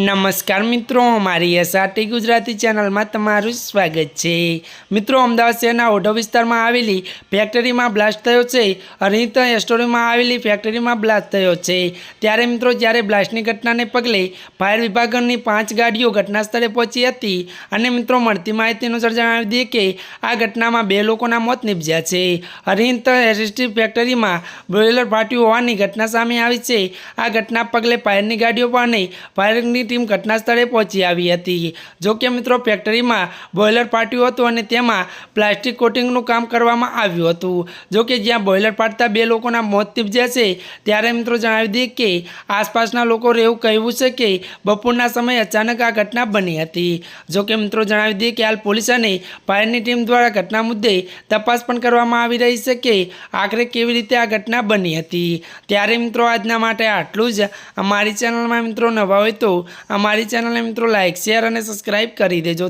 નમસ્કાર મિત્રો અમારી એસઆરટી ગુજરાતી ચેનલમાં તમારું સ્વાગત છે. મિત્રો, અમદાવાદ શહેરના ઓઢો વિસ્તારમાં આવેલી ફેક્ટરીમાં બ્લાસ્ટ થયો છે અરહિત એસ્ટોરીમાં આવેલી ફેક્ટરીમાં બ્લાસ્ટ થયો છે. ત્યારે મિત્રો, જ્યારે બ્લાસ્ટની ઘટનાને પગલે ફાયર વિભાગની પાંચ ગાડીઓ ઘટના સ્થળે પહોંચી હતી અને મિત્રો, મળતી માહિતી અનુસાર જણાવી દઈએ કે આ ઘટનામાં બે લોકોના મોત નીપજ્યા છે. અરહિત એસએસટી ફેક્ટરીમાં બ્રોઇલર ફાટ્યું હોવાની ઘટના સામે આવી છે. આ ઘટના પગલે ફાયરની ગાડીઓ પણ ફાયરની ટીમ ઘટના સ્થળે પહોંચી આવી હતી. જોકે મિત્રો ફેક્ટરીમાં બોઇલર ફાટ્યું હતું અને તેમાં પ્લાસ્ટિક કોટિંગનું કામ કરવામાં આવ્યું હતું. જોકે જ્યાં બોઇલર ફાટતા બે લોકોના મોત નીપજ્યા છે, ત્યારે મિત્રો જણાવી દઈએ કે આસપાસના લોકો એવું કહેવું છે કે બપોરના સમયે અચાનક આ ઘટના બની હતી. જોકે મિત્રો જણાવી દઈએ કે હાલ પોલીસ અને ફાયરની ટીમ દ્વારા ઘટના મુદ્દે તપાસ પણ કરવામાં આવી રહી છે કે આખરે કેવી રીતે આ ઘટના બની હતી. ત્યારે મિત્રો, આજના માટે આટલું જ. અમારી ચેનલમાં મિત્રો નવા હોય તો અમારી ચેનલને મિત્રો લાઇક શેર અને સબસ્ક્રાઈબ કરી દેજો.